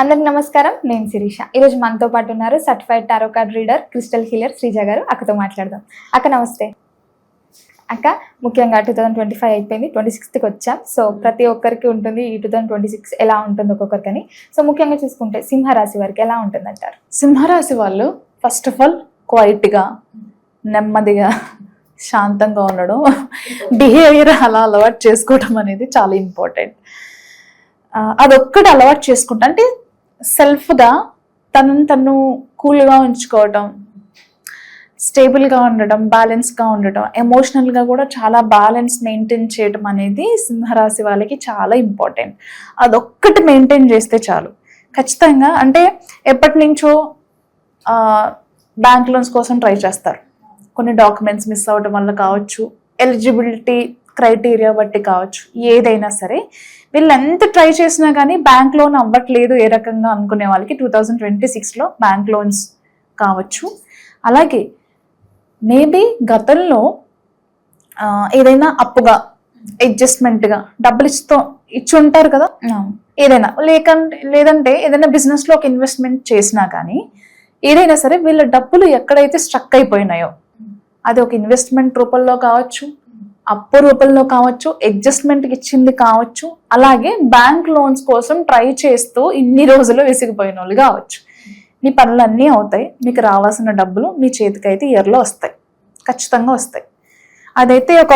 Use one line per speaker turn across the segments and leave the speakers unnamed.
అందరికి నమస్కారం. నేను శిరీష. ఈరోజు మనతో పాటు ఉన్నారు certified tarot card reader crystal healer Sreeja గారు. అక్కతో మాట్లాడదాం. అక్క నమస్తే. అక్క ముఖ్యంగా టూ థౌజండ్ ట్వంటీ ఫైవ్ అయిపోయింది. ట్వంటీ సిక్స్త్కి వచ్చాం. సో ప్రతి ఒక్కరికి ఉంటుంది ఈ టూ థౌజండ్ ట్వంటీ సిక్స్ ఎలా ఉంటుంది ఒక్కొక్కరికని సో ముఖ్యంగా చూసుకుంటే సింహరాశి వారికి ఎలా ఉంటుంది అంటారు
సింహరాశి వాళ్ళు ఫస్ట్ ఆఫ్ ఆల్ క్వైట్గా నెమ్మదిగా శాంతంగా ఉండడం బిహేవియర్ అలా అలవాటు చేసుకోవడం అనేది చాలా ఇంపార్టెంట్ అదొక్కటి అలవాటు చేసుకుంటా. అంటే సెల్ఫ్గా తనను తను కూల్గా ఉంచుకోవటం స్టేబుల్గా ఉండటం బ్యాలెన్స్గా ఉండటం ఎమోషనల్గా కూడా చాలా బ్యాలెన్స్ మెయింటైన్ చేయడం అనేది సింహరాశి వాళ్ళకి చాలా ఇంపార్టెంట్ అదొక్కటి మెయింటైన్ చేస్తే చాలు. ఖచ్చితంగా అంటే ఎప్పటి నుంచో బ్యాంక్ లోన్స్ కోసం ట్రై చేస్తారు. కొన్ని డాక్యుమెంట్స్ మిస్ అవ్వడం వల్ల కావచ్చు. ఎలిజిబిలిటీ క్రైటీరియా బట్టి కావచ్చు ఏదైనా సరే. వీళ్ళు ఎంత ట్రై చేసినా కానీ బ్యాంక్ లోన్ అవ్వట్లేదు ఏ రకంగా అనుకునే వాళ్ళకి టూ థౌజండ్ ట్వంటీ సిక్స్లో బ్యాంక్ లోన్స్ కావచ్చు. అలాగే మేబీ గతంలో ఏదైనా అప్పుగా అడ్జస్ట్మెంట్గా డబ్బులు ఇస్తూ ఇచ్చి ఉంటారు కదా ఏదైనా లేకంటే లేదంటే ఏదైనా బిజినెస్లో ఒక ఇన్వెస్ట్మెంట్ చేసినా కానీ ఏదైనా సరే వీళ్ళ డబ్బులు ఎక్కడైతే స్ట్రక్ అయిపోయినాయో అది ఒక ఇన్వెస్ట్మెంట్ రూపంలో కావచ్చు అప్పు రూపంలో కావచ్చు అడ్జస్ట్మెంట్ ఇచ్చింది కావచ్చు అలాగే బ్యాంక్ లోన్స్ కోసం ట్రై చేస్తూ ఇన్ని రోజులు విసిగిపోయిన వాళ్ళు కావచ్చు. మీ పనులన్నీ అవుతాయి మీకు రావాల్సిన డబ్బులు మీ చేతికైతే ఇయర్లో వస్తాయి ఖచ్చితంగా వస్తాయి. అదైతే ఒక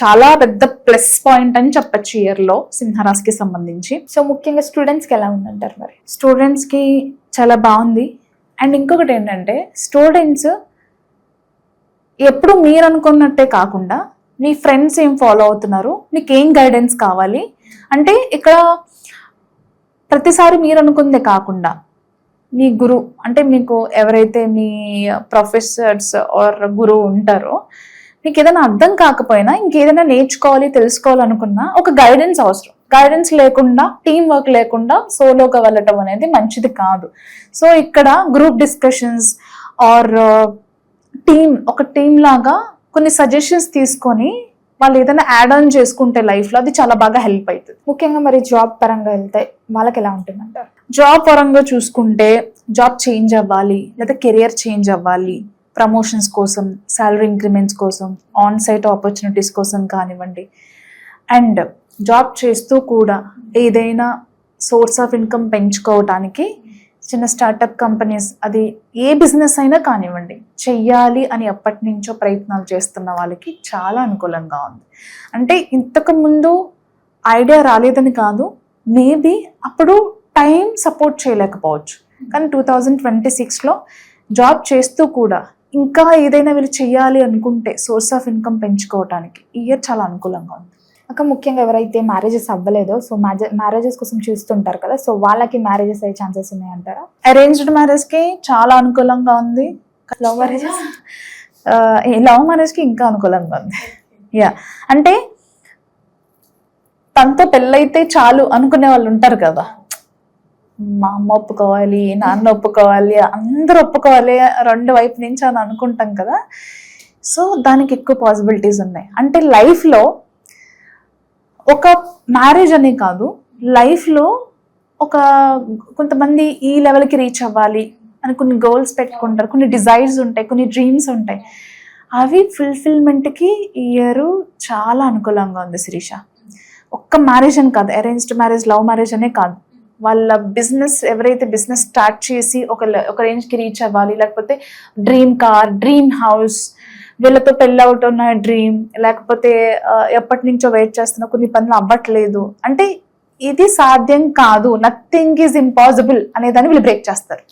చాలా పెద్ద ప్లస్ పాయింట్ అని చెప్పచ్చు ఇయర్లో సింహరాశికి సంబంధించి.
సో ముఖ్యంగా స్టూడెంట్స్కి ఎలా ఉందంటారు మరి?
స్టూడెంట్స్కి చాలా బాగుంది. అండ్ ఇంకొకటి ఏంటంటే స్టూడెంట్స్ ఎప్పుడు మీరు అనుకున్నట్టే కాకుండా మీ ఫ్రెండ్స్ ఏం ఫాలో అవుతున్నారు? మీకు ఏం గైడెన్స్ కావాలి? అంటే ఇక్కడ ప్రతిసారి మీరు అనుకుందే కాకుండా మీ గురు అంటే మీకు ఎవరైతే మీ ప్రొఫెసర్స్ ఆర్ గురువు ఉంటారో మీకు ఏదైనా అర్థం కాకపోయినా ఇంకేదైనా నేర్చుకోవాలి తెలుసుకోవాలనుకున్నా ఒక గైడెన్స్ అవసరం. గైడెన్స్ లేకుండా టీం వర్క్ లేకుండా సోలోగా వెళ్ళటం అనేది మంచిది కాదు. సో ఇక్కడ గ్రూప్ డిస్కషన్స్ ఆర్ టీమ్ ఒక టీం లాగా కొన్ని సజెషన్స్ తీసుకొని వాళ్ళు ఏదైనా యాడ్ ఆన్ చేసుకుంటే లైఫ్లో అది చాలా బాగా హెల్ప్ అవుతుంది
ముఖ్యంగా మరి జాబ్ పరంగా వెళ్తే వాళ్ళకి ఎలా ఉంటుంది అంటారు
జాబ్ పరంగా చూసుకుంటే జాబ్ చేంజ్ అవ్వాలి లేదా కెరియర్ చేంజ్ అవ్వాలి. ప్రమోషన్స్ కోసం శాలరీ ఇంక్రిమెంట్స్ కోసం ఆన్ సైట్ ఆపర్చునిటీస్ కోసం కానివ్వండి. అండ్ జాబ్ చేస్తూ కూడా ఏదైనా సోర్స్ ఆఫ్ ఇన్కమ్ పెంచుకోవటానికి చిన్న స్టార్టప్ కంపెనీస్ అది ఏ బిజినెస్ అయినా కానివ్వండి చెయ్యాలి అని ఎప్పటి నుంచో ప్రయత్నాలు చేస్తున్న వాళ్ళకి చాలా అనుకూలంగా ఉంది. అంటే ఇంతకుముందు ఐడియా రాలేదని కాదు మేబీ అప్పుడు టైం సపోర్ట్ చేయలేకపోవచ్చు. కానీ టూ థౌజండ్ ట్వంటీ సిక్స్లో జాబ్ చేస్తూ కూడా ఇంకా ఏదైనా వీళ్ళు చేయాలి అనుకుంటే సోర్స్ ఆఫ్ ఇన్కమ్ పెంచుకోవటానికి ఇయర్ చాలా అనుకూలంగా ఉంది.
అక్క ముఖ్యంగా ఎవరైతే మ్యారేజెస్ అవ్వలేదో సో మ్యారేజెస్ కోసం చూస్తుంటారు కదా సో వాళ్ళకి మ్యారేజెస్ అయ్యే ఛాన్సెస్ ఉన్నాయంటారా?
అరేంజ్డ్ మ్యారేజ్కి చాలా అనుకూలంగా ఉంది.
లవ్ మ్యారేజెస్
లవ్ మ్యారేజ్కి ఇంకా అనుకూలంగా ఉంది. యా అంటే తనతో పెళ్ళైతే చాలు అనుకునే వాళ్ళు ఉంటారు కదా. మా అమ్మ ఒప్పుకోవాలి నాన్న ఒప్పుకోవాలి అందరూ ఒప్పుకోవాలి రెండు వైపు నుంచి అని అనుకుంటాం కదా. సో దానికి ఎక్కువ పాసిబిలిటీస్ ఉన్నాయి. అంటే లైఫ్లో ఒక మ్యారేజ్ అనే కాదు లైఫ్లో ఒక కొంతమంది ఈ లెవెల్కి రీచ్ అవ్వాలి అని కొన్ని గోల్స్ పెట్టుకుంటారు కొన్ని డిజైర్స్ ఉంటాయి కొన్ని డ్రీమ్స్ ఉంటాయి. అవి ఫుల్ఫిల్మెంట్కి ఇయర్ చాలా అనుకూలంగా ఉంది శిరీష. ఒక్క మ్యారేజ్ అని కాదు అరేంజ్డ్ మ్యారేజ్ లవ్ మ్యారేజ్ అనే కాదు. వాళ్ళ బిజినెస్ ఎవరైతే బిజినెస్ స్టార్ట్ చేసి ఒక ఒక రేంజ్కి రీచ్ అవ్వాలి లేకపోతే డ్రీమ్ కార్ డ్రీమ్ హౌస్ వీళ్ళతో పెళ్ళి అవుతున్న డ్రీమ్ లేకపోతే ఎప్పటి నుంచో వెయిట్ చేస్తున్న కొన్ని పనులు అవ్వట్లేదు. అంటే ఇది సాధ్యం కాదు. నథింగ్ ఈజ్ ఇంపాసిబుల్ అనేదాన్ని వీళ్ళు బ్రేక్ చేస్తారు.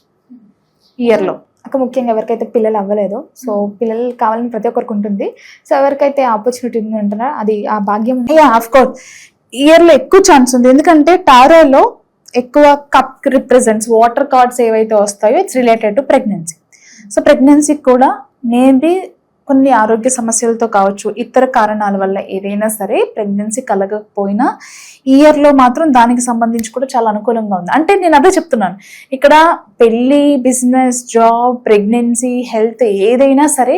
ఇయర్లో
అక్క ముఖ్యంగా ఎవరికైతే పిల్లలు అవ్వలేదు సో పిల్లలు కావాలని ప్రతి ఒక్కరికి ఉంటుంది. సో ఎవరికైతే ఆపర్చునిటీ ఉంది అంటున్నారు అది ఆ భాగ్యం. ఉంది.
ఆఫ్ కోర్స్ ఇయర్లో ఎక్కువ ఛాన్స్ ఉంది. ఎందుకంటే టారోలో ఎక్కువ కప్ రిప్రజెంట్స్ వాటర్ కార్డ్స్ ఏవైతే వస్తాయో it's related to pregnancy so ప్రెగ్నెన్సీకి కూడా మేబీ కొన్ని ఆరోగ్య సమస్యలతో కావచ్చు ఇతర కారణాల వల్ల ఏదైనా సరే ప్రెగ్నెన్సీ కలగకపోయినా ఇయర్లో మాత్రం దానికి సంబంధించి కూడా చాలా అనుకూలంగా ఉంది. అంటే నేను అదే చెప్తున్నాను. ఇక్కడ పెళ్ళి బిజినెస్ జాబ్ ప్రెగ్నెన్సీ హెల్త్ ఏదైనా సరే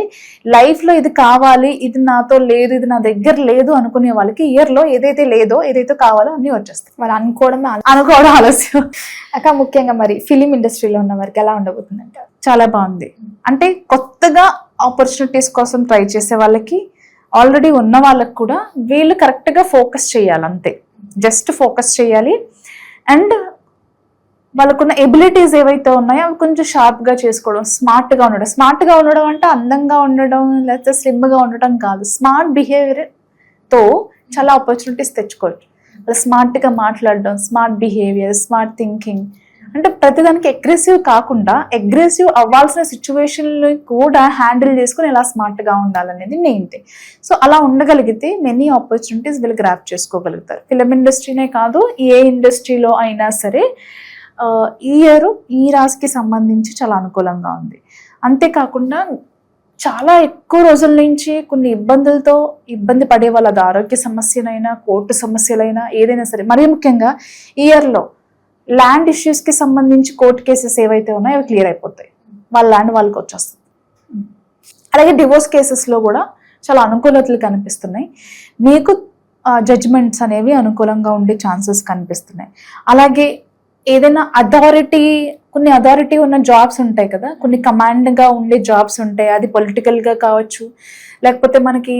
లైఫ్లో ఇది కావాలి ఇది నాతో లేదు ఇది నా దగ్గర లేదు అనుకునే వాళ్ళకి ఇయర్లో ఏదైతే లేదో ఏదైతే కావాలో అన్నీ వచ్చేస్తాయి.
వాళ్ళు అనుకోవడమే
అనుకోవడం ఆలస్యం
అక్క ముఖ్యంగా మరి ఫిలిం ఇండస్ట్రీలో ఉన్న వారికి ఎలా ఉండబోతుంది అంటారు
చాలా బాగుంది. అంటే కొత్తగా ఆపర్చునిటీస్ కోసం ట్రై చేసే వాళ్ళకి ఆల్రెడీ ఉన్న వాళ్ళకి కూడా వీళ్ళు కరెక్ట్గా ఫోకస్ చేయాలి అంతే జస్ట్ ఫోకస్ చేయాలి. అండ్ వాళ్ళకున్న ఎబిలిటీస్ ఏవైతే ఉన్నాయో అవి కొంచెం షార్ప్గా చేసుకోవడం స్మార్ట్గా ఉండడం. స్మార్ట్గా ఉండడం అంటే అందంగా ఉండడం లేకపోతే స్లిమ్గా ఉండడం కాదు. స్మార్ట్ బిహేవియర్తో చాలా ఆపర్చునిటీస్ తెచ్చుకోవచ్చు. వాళ్ళు స్మార్ట్గా మాట్లాడడం స్మార్ట్ బిహేవియర్ స్మార్ట్ థింకింగ్ అంటే ప్రతిదానికి అగ్రెసివ్ కాకుండా అగ్రెసివ్ అవ్వాల్సిన సిచ్యువేషన్లు కూడా హ్యాండిల్ చేసుకుని ఎలా స్మార్ట్గా ఉండాలనేది మెయిన్ థింగ్ సో అలా ఉండగలిగితే మెనీ ఆపర్చునిటీస్ వీళ్ళు గ్రాప్ చేసుకోగలుగుతారు. ఫిలిం ఇండస్ట్రీనే కాదు ఏ ఇండస్ట్రీలో అయినా సరే ఈ ఇయర్ ఈ రాశికి సంబంధించి చాలా అనుకూలంగా ఉంది. అంతేకాకుండా చాలా ఎక్కువ రోజుల నుంచి కొన్ని ఇబ్బందులతో ఇబ్బంది పడే వాళ్ళది ఆరోగ్య సమస్యలైనా కోర్టు సమస్యలైనా ఏదైనా సరే మరీ ముఖ్యంగా ఇయర్లో ల్యాండ్ ఇష్యూస్కి సంబంధించి కోర్టు కేసెస్ ఏవైతే ఉన్నాయో అవి క్లియర్ అయిపోతాయి. వాళ్ళ ల్యాండ్ వాళ్ళకి వచ్చేస్తుంది. అలాగే డివోర్స్ కేసెస్లో కూడా చాలా అనుకూలతలు కనిపిస్తున్నాయి. మీకు జడ్జ్మెంట్స్ అనేవి అనుకూలంగా ఉండే ఛాన్సెస్ కనిపిస్తున్నాయి. అలాగే ఏదైనా అథారిటీ కొన్ని అథారిటీ ఉన్న జాబ్స్ ఉంటాయి కదా కొన్ని కమాండ్గా ఉండే జాబ్స్ ఉంటాయి. అది పొలిటికల్గా కావచ్చు లేకపోతే మనకి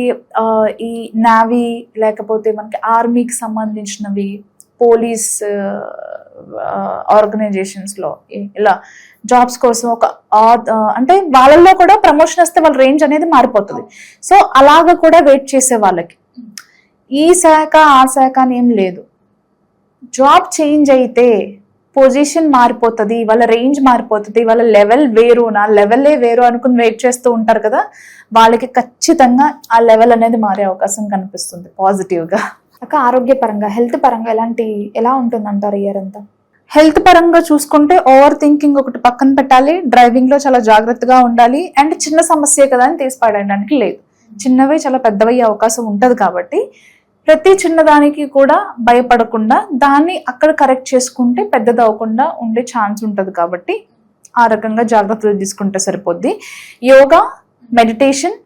ఈ నావీ లేకపోతే మనకి ఆర్మీకి సంబంధించినవి పోలీస్ ఆర్గనైజేషన్స్లో. ఇలా జాబ్స్ కోసం ఒక అంటే వాళ్ళల్లో కూడా ప్రమోషన్ వస్తే వాళ్ళ రేంజ్ అనేది మారిపోతుంది. సో అలాగ కూడా వెయిట్ చేసే వాళ్ళకి. ఈ శాఖ ఆ శాఖ అని ఏం లేదు. జాబ్ చేంజ్ అయితే పొజిషన్ మారిపోతుంది వాళ్ళ రేంజ్ మారిపోతుంది వాళ్ళ లెవెల్ వేరు నా లెవెలే వేరు అనుకుని వెయిట్ చేస్తూ ఉంటారు కదా వాళ్ళకి ఖచ్చితంగా ఆ లెవెల్ అనేది మారే అవకాశం కనిపిస్తుంది పాజిటివ్గా.
అక్క ఆరోగ్య పరంగా హెల్త్ పరంగా ఎలాంటి ఎలా ఉంటుంది అంటారు ఇయర్ అంతా?
హెల్త్ పరంగా చూసుకుంటే ఓవర్ థింకింగ్ ఒకటి పక్కన పెట్టాలి డ్రైవింగ్లో చాలా జాగ్రత్తగా ఉండాలి అండ్ చిన్న సమస్య కదా అని తీసి పడడానికి లేదు. చిన్నవే చాలా పెద్దవయ్యే అవకాశం ఉంటుంది కాబట్టి ప్రతి చిన్నదానికి కూడా భయపడకుండా దాన్ని అక్కడ కరెక్ట్ చేసుకుంటే పెద్దది అవ్వకుండా ఉండే ఛాన్స్ ఉంటుంది కాబట్టి ఆ రకంగా జాగ్రత్తలు తీసుకుంటే సరిపోద్ది. యోగా మెడిటేషన్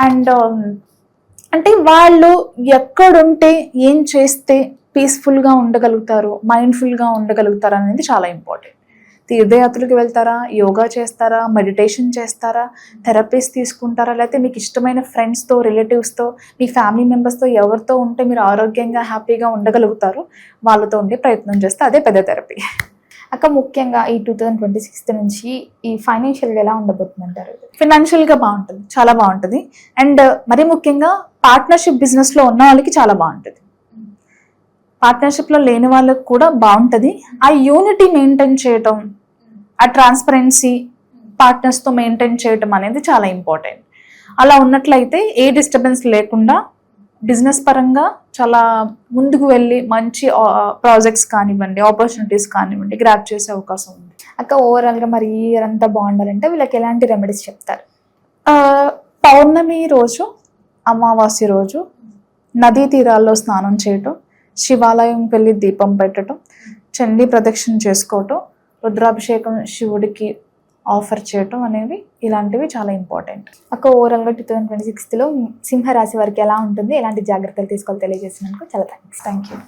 అండ్ అంటే వాళ్ళు ఎక్కడుంటే ఏం చేస్తే పీస్ఫుల్గా ఉండగలుగుతారు మైండ్ఫుల్గా ఉండగలుగుతారు అనేది చాలా ఇంపార్టెంట్ తీర్థయాత్రలకు వెళ్తారా? యోగా చేస్తారా? మెడిటేషన్ చేస్తారా? థెరపీస్ తీసుకుంటారా? లేకపోతే మీకు ఇష్టమైన ఫ్రెండ్స్తో రిలేటివ్స్తో మీ ఫ్యామిలీ మెంబర్స్తో ఎవరితో ఉంటే మీరు ఆరోగ్యంగా హ్యాపీగా ఉండగలుగుతారు? వాళ్ళతో ఉండే ప్రయత్నం చేస్తే అదే పెద్ద థెరపీ
అక్క ముఖ్యంగా ఈ టూ థౌజండ్ ట్వంటీ సిక్స్త్ నుంచి ఈ ఫైనాన్షియల్గా ఎలా ఉండబోతుంది అంటారు
ఫినాన్షియల్గా బాగుంటుంది చాలా బాగుంటుంది. అండ్ uh, మరీ ముఖ్యంగా పార్ట్నర్షిప్ బిజినెస్లో ఉన్న వాళ్ళకి చాలా బాగుంటుంది. పార్ట్నర్షిప్లో లేని వాళ్ళకి కూడా బాగుంటుంది. ఆ యూనిటీ మెయింటైన్ చేయటం ఆ ట్రాన్స్పరెన్సీ పార్ట్నర్స్తో మెయింటైన్ చేయటం అనేది చాలా ఇంపార్టెంట్ అలా ఉన్నట్లయితే ఏ డిస్టర్బెన్స్ లేకుండా బిజినెస్ పరంగా చాలా ముందుకు వెళ్ళి మంచి ప్రాజెక్ట్స్ కానివ్వండి ఆపర్చునిటీస్ కానివ్వండి గ్రాప్ చేసే అవకాశం ఉంది.
అక్క ఓవరాల్గా మరి ఈ ఇయర్ అంతా బాగుండాలంటే వీళ్ళకి ఎలాంటి రెమెడీస్ చెప్తారు?
పౌర్ణమి రోజు అమావాస్య రోజు నదీ తీరాల్లో స్నానం చేయటం శివాలయంకి వెళ్ళి దీపం పెట్టడం చండీ ప్రదక్షిణ చేసుకోవటం రుద్రాభిషేకం శివుడికి ఆఫర్ చేయటం అనేవి ఇలాంటివి చాలా ఇంపార్టెంట్.
అక్క ఓవరాల్గా టూ థౌజండ్ ట్వంటీ సిక్స్త్లో సింహరాశి వారికి ఎలా ఉంటుంది? ఎలాంటి జాగ్రత్తలు తీసుకోవాలి తెలియజేసినందుకు చాలా థ్యాంక్స్ థ్యాంక్ యూ